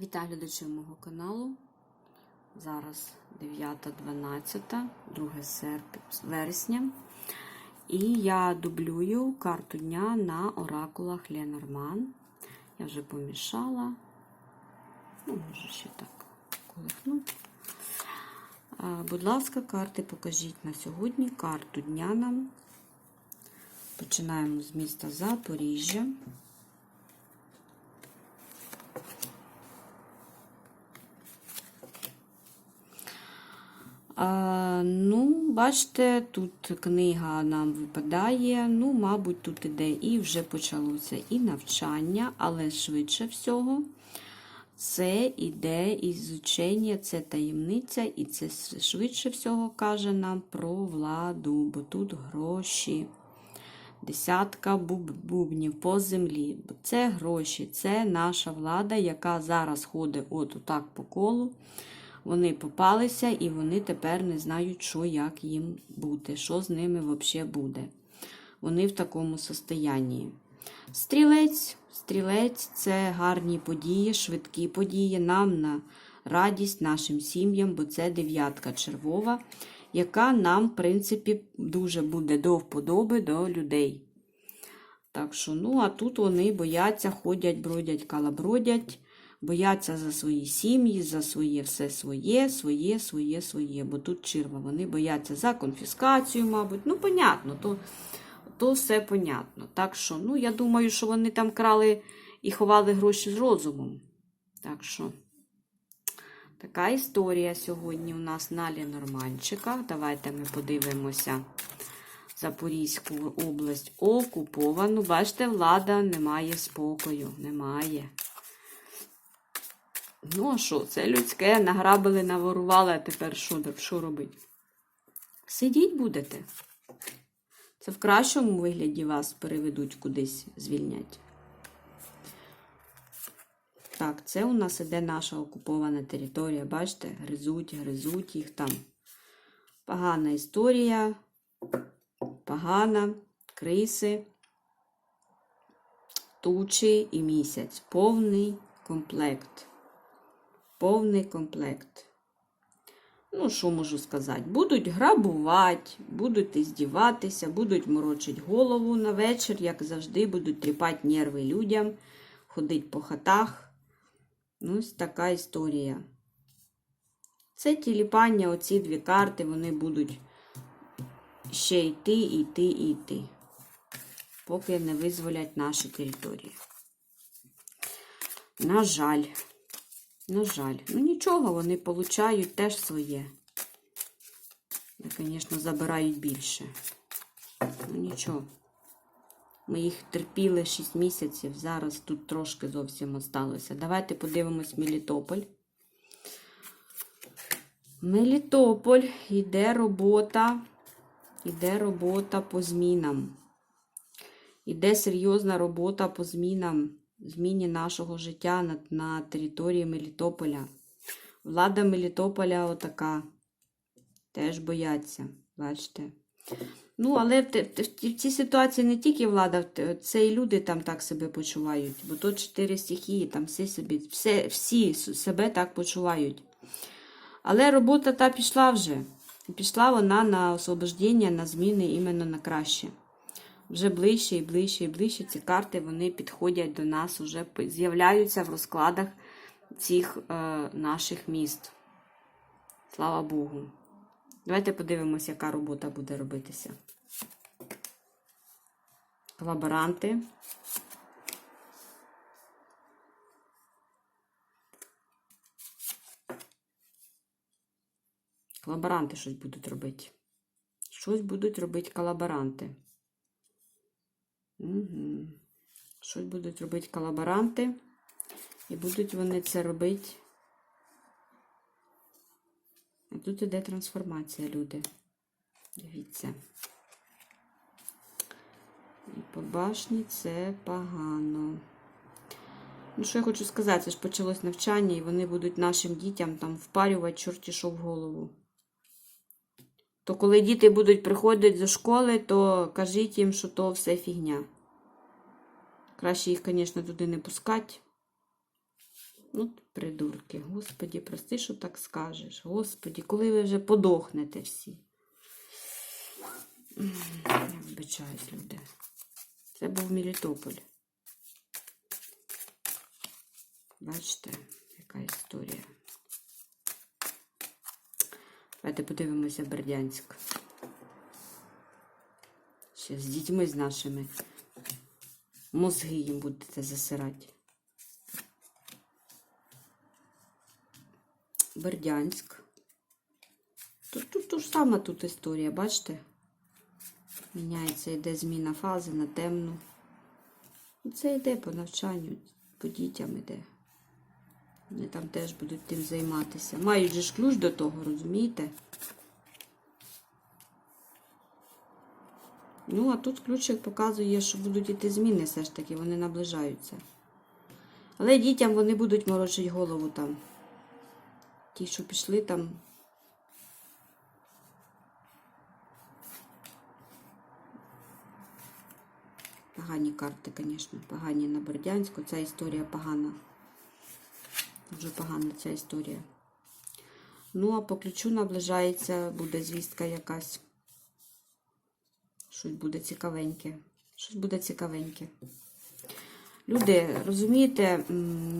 Вітаю глядачів мого каналу. Зараз 9.12, 2 серп- вересня. І я дублюю карту дня на оракулах Ленорман. Я вже помішала. Ну, може ще так колихнути. Будь ласка, карти покажіть на сьогодні карту дня нам. Починаємо з міста Запоріжжя. А, ну, бачите, тут книга нам випадає. Ну, мабуть, тут іде і вже почалося і навчання, але швидше всього, це іде ізучення, це таємниця, і це швидше всього каже нам про владу, бо тут гроші. Десятка буб- бубнів по землі. Це гроші, це наша влада, яка зараз ходить от так по колу. Вони попалися і вони тепер не знають, що як їм бути, що з ними взагалі буде. Вони в такому состоянні. Стрілець, стрілець це гарні події, швидкі події нам на радість нашим сім'ям, бо це дев'ятка червова, яка нам, в принципі, дуже буде до вподоби до людей. Так що, ну, а тут вони бояться, ходять, бродять, калабродять, бояться за свої сім'ї, за своє все своє, своє, своє, своє. Бо тут черва. Вони бояться за конфіскацію, мабуть. Ну, понятно, то, то все понятно. Так що, ну, я думаю, що вони там крали і ховали гроші з розумом. Так що, така історія сьогодні у нас на Лінорманчиках. Давайте ми подивимося. Запорізьку область окуповану. Бачите, влада не має спокою. Немає. Ну, а що, це людське, награбили, наворували, а тепер що, що робити? Сидіть будете. Це в кращому вигляді вас переведуть кудись звільнять. Так, це у нас іде наша окупована територія. Бачите, гризуть, гризуть їх там. Погана історія, погана, криси, тучі і місяць. Повний комплект. Повний комплект. Ну, що можу сказати? Будуть грабувати, будуть здіватися, будуть морочити голову на вечір, як завжди, будуть тріпати нерви людям, ходити по хатах. Ну, ось така історія. Це тіліпання, оці дві карти, вони будуть ще йти, йти, йти, поки не визволять наші території. На жаль. На жаль. Ну нічого, вони получають теж своє. І, звісно, забирають більше. Ну нічого. Ми їх терпіли 6 місяців, зараз тут трошки зовсім осталося. Давайте подивимось Мелітополь. Мелітополь, йде робота, йде робота по змінам. Іде серйозна робота по змінам, зміні нашого життя на, на території Мелітополя. Влада Мелітополя отака. Теж бояться, бачите. Ну, але в, в, в цій ситуації не тільки влада, це і люди там так себе почувають. Бо тут чотири стихії, там всі, собі, все, всі себе так почувають. Але робота та пішла вже. Пішла вона на освобождення, на зміни іменно на краще. Вже ближче і ближче і ближче ці карти вони підходять до нас, вже з'являються в розкладах цих е, наших міст. Слава Богу. Давайте подивимося, яка робота буде робитися. Колаборанти. Колаборанти щось будуть робити. Щось будуть робити колаборанти. Угу. Щось будуть робити колаборанти. І будуть вони це робити. Тут іде трансформація, люди. Дивіться. І по башні це погано. Ну, що я хочу сказати, це ж почалось навчання, і вони будуть нашим дітям там впарювати чорті що в голову. То коли діти будуть приходити зі школи, то кажіть їм, що то все фігня. Краще їх, звісно, туди не пускати. Ну, придурки. Господі, прости, що так скажеш. Господі, коли ви вже подохнете всі. Я вибачаюсь, люди. Це був Мелітополь. Бачите, яка історія. Давайте подивимося Бердянськ. Ще з дітьми з нашими. Мозги їм будете засирати. Бердянськ. Тут, тут ту ж сама тут історія, бачите? Міняється, йде зміна фази на темну. Це йде по навчанню, по дітям йде. Вони там теж будуть тим займатися. Мають же ж ключ до того, розумієте? Ну, а тут ключик показує, що будуть іти зміни все ж таки, вони наближаються. Але дітям вони будуть морочити голову там. Ті, що пішли там. Погані карти, звісно, погані на Бердянську. Ця історія погана. Дуже погана ця історія. Ну, а по ключу наближається, буде звістка якась. Щось буде цікавеньке. Щось буде цікавеньке. Люди, розумієте,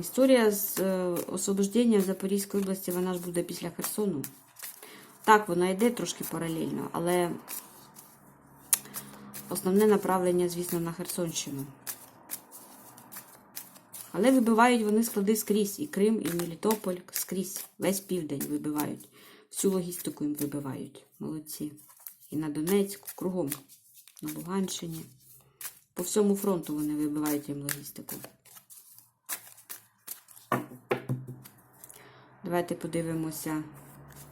історія з е, освобожденням Запорізької області, вона ж буде після Херсону. Так, вона йде трошки паралельно, але основне направлення, звісно, на Херсонщину. Але вибивають вони склади скрізь. І Крим, і Мелітополь скрізь. Весь південь вибивають. Всю логістику їм вибивають. Молодці. І на Донецьку, кругом, на Луганщині. По всьому фронту вони вибивають їм логістику. Давайте подивимося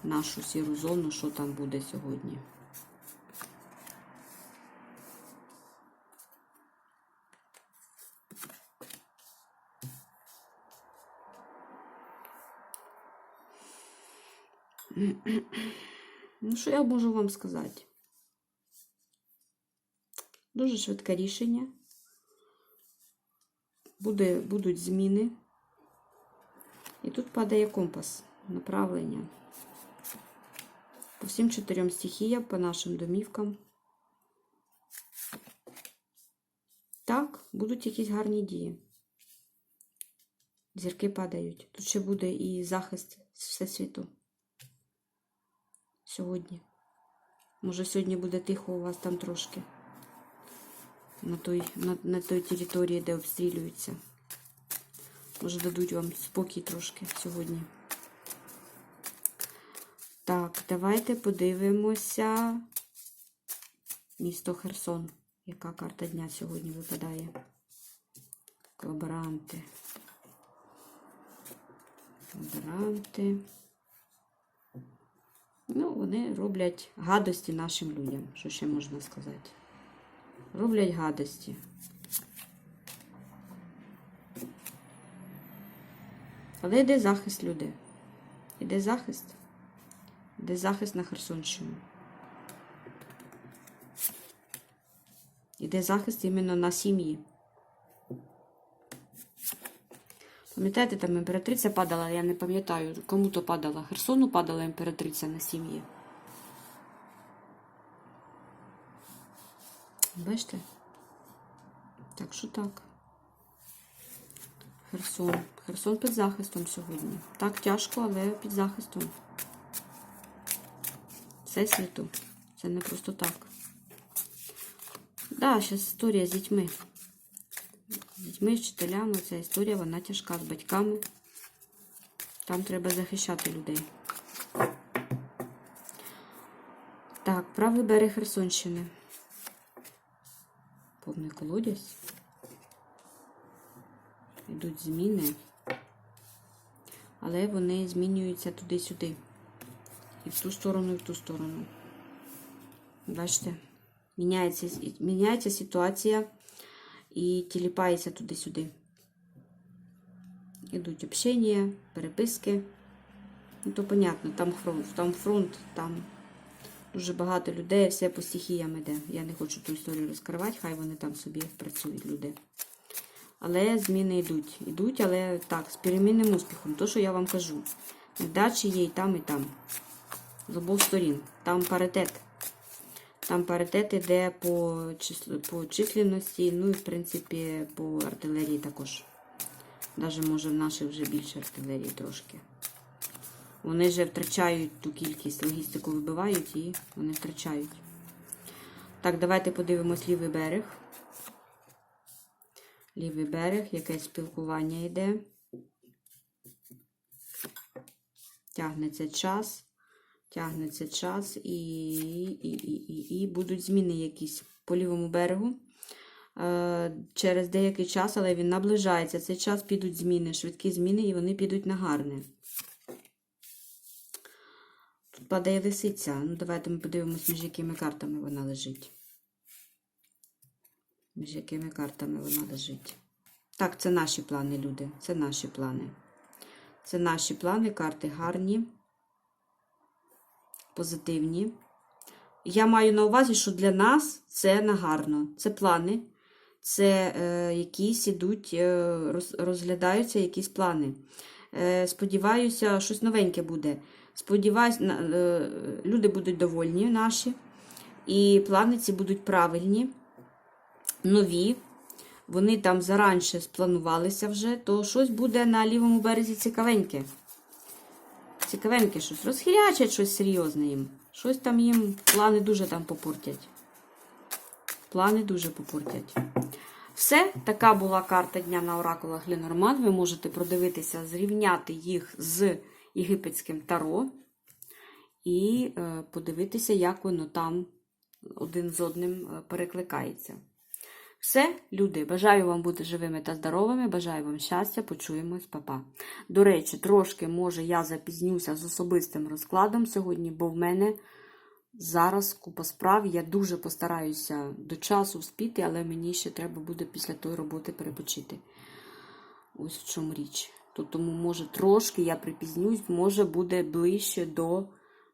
нашу сіру зону, що там буде сьогодні. Ну, що я можу вам сказати? Дуже швидке рішення. Буде, будуть зміни. І тут падає компас направлення. По всім чотирьом стихіям, по нашим домівкам. Так, будуть якісь гарні дії. Зірки падають. Тут ще буде і захист Всесвіту. Сьогодні. Може, сьогодні буде тихо у вас там трошки. На той, на, на той території, де обстрілюються. Може, дадуть вам спокій трошки сьогодні. Так, давайте подивимося місто Херсон. Яка карта дня сьогодні випадає? Колаборанти. Колаборанти. Ну, вони роблять гадості нашим людям. Що ще можна сказати? Роблять гадості. Але йде захист люди. Іде захист. Іде захист на Херсонщину. Іде захист іменно на сім'ї. Пам'ятаєте, там імператриця падала, я не пам'ятаю, кому то падала. Херсону падала імператриця на сім'ї. Бачите? Так що так. Херсон. Херсон під захистом сьогодні. Так тяжко, але під захистом. Всесвіту. Це не просто так. Да, зараз історія з дітьми. З дітьми, з вчителями. Ця історія, вона тяжка з батьками. Там треба захищати людей. Так, правий берег Херсонщини. Повний колодязь. Йдуть зміни. Але вони змінюються туди-сюди. І в ту сторону, і в ту сторону. Бачите? Міняється, міняється ситуація і тіліпається туди-сюди. Ідуть общення, переписки. Ну, то понятно, там фронт, там фронт, там дуже багато людей, все по стихіям іде. Я не хочу ту історію розкривати, хай вони там собі працюють, люди. Але зміни йдуть. Йдуть, але так, з перемінним успіхом. То, що я вам кажу. Невдачі є і там, і там. З обох сторін. Там паритет. Там паритет іде по, числу, по численності, ну і, в принципі, по артилерії також. Навіть, може, в наших вже більше артилерії трошки. Вони вже втрачають ту кількість, логістику вибивають і вони втрачають. Так, давайте подивимось лівий берег. Лівий берег, якесь спілкування йде. Тягнеться час. Тягнеться час і, і, і, і, і будуть зміни якісь по лівому берегу. Е, через деякий час, але він наближається. Цей час підуть зміни, швидкі зміни, і вони підуть на гарне. Тут падає лисиця. Ну, давайте ми подивимось, між якими картами вона лежить. Між якими картами вона лежить. Так, це наші плани, люди. Це наші плани. Це наші плани, карти гарні, позитивні. Я маю на увазі, що для нас це нагарно. Це плани, це е, якісь ідуть, е, розглядаються якісь плани. Е, сподіваюся, щось новеньке буде. Сподіваюся, е, люди будуть довольні наші, і плани ці будуть правильні, нові. Вони там заранше спланувалися вже, то щось буде на лівому березі цікавеньке. Цікавеньке щось. Розхірячать щось серйозне їм. Щось там їм плани дуже там попортять. Плани дуже попортять. Все, така була карта дня на оракулах Ленорман. Ви можете продивитися, зрівняти їх з єгипетським таро і е, подивитися, як воно там один з одним е, перекликається. Все, люди, бажаю вам бути живими та здоровими, бажаю вам щастя, почуємось, папа. До речі, трошки, може, я запізнюся з особистим розкладом сьогодні, бо в мене зараз купа справ. Я дуже постараюся до часу вспіти, але мені ще треба буде після тої роботи перепочити. Ось в чому річ. То тому, може, трошки я припізнюсь, може, буде ближче до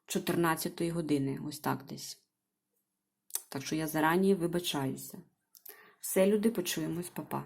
14 години. Ось так десь. Так що я зарані вибачаюся. Все, люди, почуємось, папа.